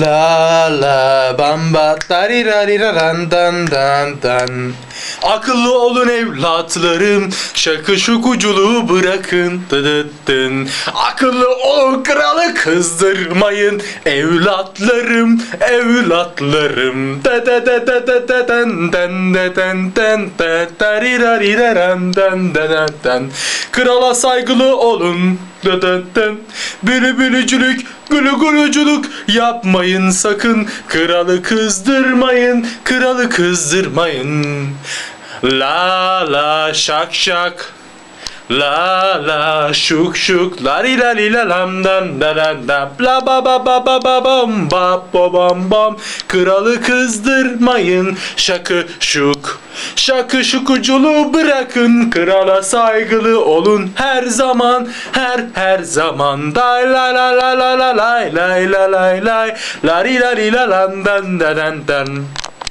La la bamba tarirariraran dan dan dan. Akıllı olun evlatlarım Şakı şukuculuğu bırakın. Dıdıttın Akıllı olun kralı kızdırmayın. Evlatlarım evlatlarım. Da da da da da da dan dan da dan dan da tarirariraran dan dan dan. Krala saygılı olun Dın dın gülücülük. Yapmayın sakın. Kralı kızdırmayın, kralı kızdırmayın. La la şak şak. La la şuk şuk. La li la li la lam dan da dan da. La ba ba ba ba ba bam ba ba bam bam kralı kızdırmayın. Şakı şuk şakı şukuculuğu bırakın krala saygılı olun. Her zaman her her zaman. Day la la la la la lay lay la lay lay. La li la lan dan da dan dan